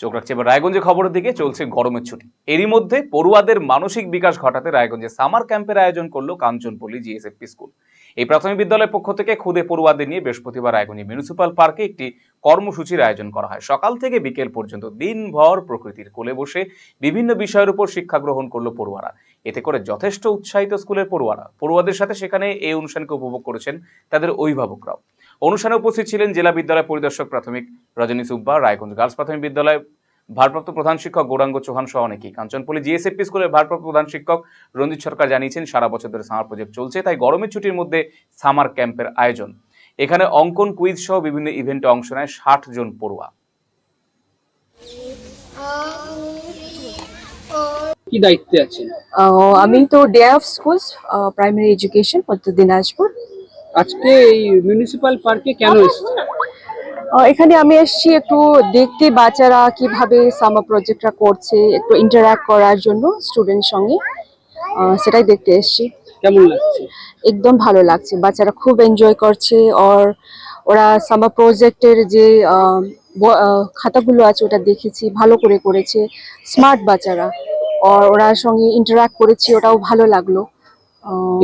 চোখ রাখছে। এবার রায়গঞ্জে খবরের দিকে চলছে গরমের ছুটি। এরই মধ্যে পড়ুয়াদের মানসিক বিকাশ ঘটাতে রায়গঞ্জে সামার ক্যাম্পের আয়োজন করল কাঞ্চনপল্লী জিএসএফপি স্কুল। এই প্রাথমিক বিদ্যালয়ের পক্ষ থেকে খুদে পড়ুয়াদের নিয়ে বৃহস্পতিবার রায়গঞ্জ মিউনিসিপাল পার্কে একটি কর্মসূচির আয়োজন করা হয়। সকাল থেকে বিকেল পর্যন্ত দিনভর প্রকৃতির কোলে বসে বিভিন্ন বিষয়ের উপর শিক্ষা গ্রহণ করল পড়ুয়ারা। এতে করে যথেষ্ট উৎসাহিত স্কুলের পড়ুয়ারা। পড়ুয়াদের সাথে সেখানে এই অনুষ্ঠানকে উপভোগ করেছেন তাদের অভিভাবকরাও। অনুষ্ঠানে উপস্থিত ছিলেন জেলা বিদ্যালয় পরিদর্শক প্রাথমিক রজনী সুব্বা, রায়গঞ্জ গার্লস প্রাথমিক বিদ্যালয় ভারপ্রাপ্ত প্রধান শিক্ষক গৌরাঙ্গ চৌহান সহ অনেকেই। কাঞ্চনপল্লী জিএসএফপি স্কুলের ভারপ্রাপ্ত প্রধান শিক্ষক রঞ্জিত সরকার জানিয়েছেন, সারা বছর ধরে সামার প্রজেক্ট চলছে, তাই গরমের ছুটির মধ্যে সামার ক্যাম্পের আয়োজন এখানে অঙ্কন কুইজ সহ বিভিন্ন ইভেন্টে অংশ নেয় ষাট জন পড়ুয়া। কি দায়িত্বে আছেন? আহ, আমি তো day of schools primary education Uttar Dinajpur. আজকে এই মিউনিসিপাল পার্কে কেন এসেছেন? আহ, এখানে আমি এসেছি একটু দেখতে বাচ্চারা কীভাবে সামার প্রজেক্টটা করছে একটু ইন্টারাক্ট করার জন্য স্টুডেন্ট সঙ্গে। আহ, সেটাই দেখতে এসেছি। কেমন লাগছে? একদম ভালো লাগছে। বাচ্চারা খুব এনজয় করছে। আর ওরা সামার প্রজেক্টের যে খাতাগুলো আছে ওটা দেখেছি ভালো করে করেছে। স্মার্ট বাচ্চারা। আর ওরা সঙ্গে ইন্টারাক্ট করেছি ওটাও ভালো লাগল।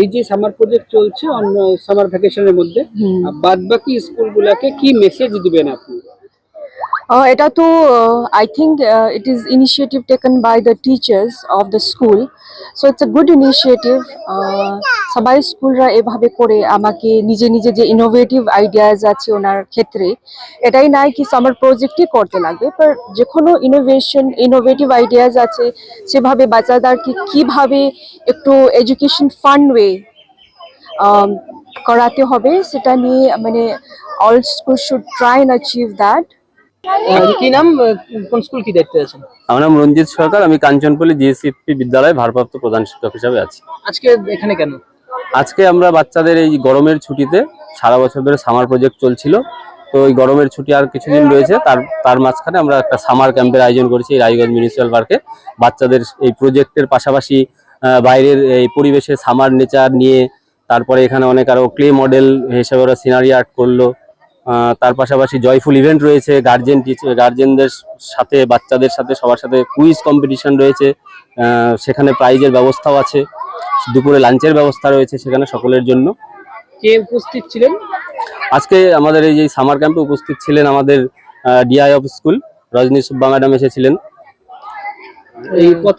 এই যে সামার প্রজেক্ট চলছে অন্য সামার ভ্যাকেশনের মধ্যে হুম। বাদ বাকি স্কুলগুলোকে কি মেসেজ দিবেন আপনি? এটা তো I think it is initiative taken by the teachers of the school so it's a good initiative সবাই স্কুলরা এভাবে করে আমাকে নিজে নিজে যে ইনোভেটিভ আইডিয়াজ আছে ওনার ক্ষেত্রে এটাই নাই কি সামার প্রজেক্টই করতে লাগবে বাট যে কোনো ইনোভেশন ইনোভেটিভ আইডিয়াজ আছে সেভাবে বাচ্চাদেরকে কীভাবে একটু এডুকেশন ফান ওয়ে করাতে হবে সেটা নিয়ে মানে all school should try and achieve that কি নাম? কোন স্কুল কি দায়িত্বে আছেন? আমার নাম রঞ্জিত সরকার। আমি কাঞ্চনপল্লী জিএসসিপি বিদ্যালয়ে ভারপ্রাপ্ত প্রধান শিক্ষক হিসাবে আছি। আজকে এখানে কেন? আজকে আমরা বাচ্চাদের এই গরমের ছুটিতে সারা বছর ধরে সামার প্রজেক্ট চলছিল তো এই গরমের ছুটি আর কিছুদিন রয়েছে। তার তার মাঝখানে আমরা একটা সামার ক্যাম্পের আয়োজন করেছি এই রায়গঞ্জ মিউনিসিপ্যাল পার্কে বাচ্চাদের এই প্রজেক্টের পাশাপাশি বাইরের এই পরিবেশে সামার নেচার নিয়ে তারপরে এখানে অনেক আরও ক্লে মডেল হিসেবে ওরা সিনারি আর্ট করল। তার পাশাপাশি জয়ফুল ইভেন্ট রয়েছে গার্জেন টিচার গার্জেনদের সাথে বাচ্চাদের সাথে সবার সাথে কুইজ কম্পিটিশন রয়েছে সেখানে প্রাইজের ব্যবস্থাও আছে দুপুরে লাঞ্চের ব্যবস্থা রয়েছে সেখানে সকলের জন্য। কে উপস্থিত ছিলেন? আজকে আমাদের এই যে সামার ক্যাম্পে উপস্থিত ছিলেন আমাদের DI of school Rajani Subba madam এসেছিলেন। এই কত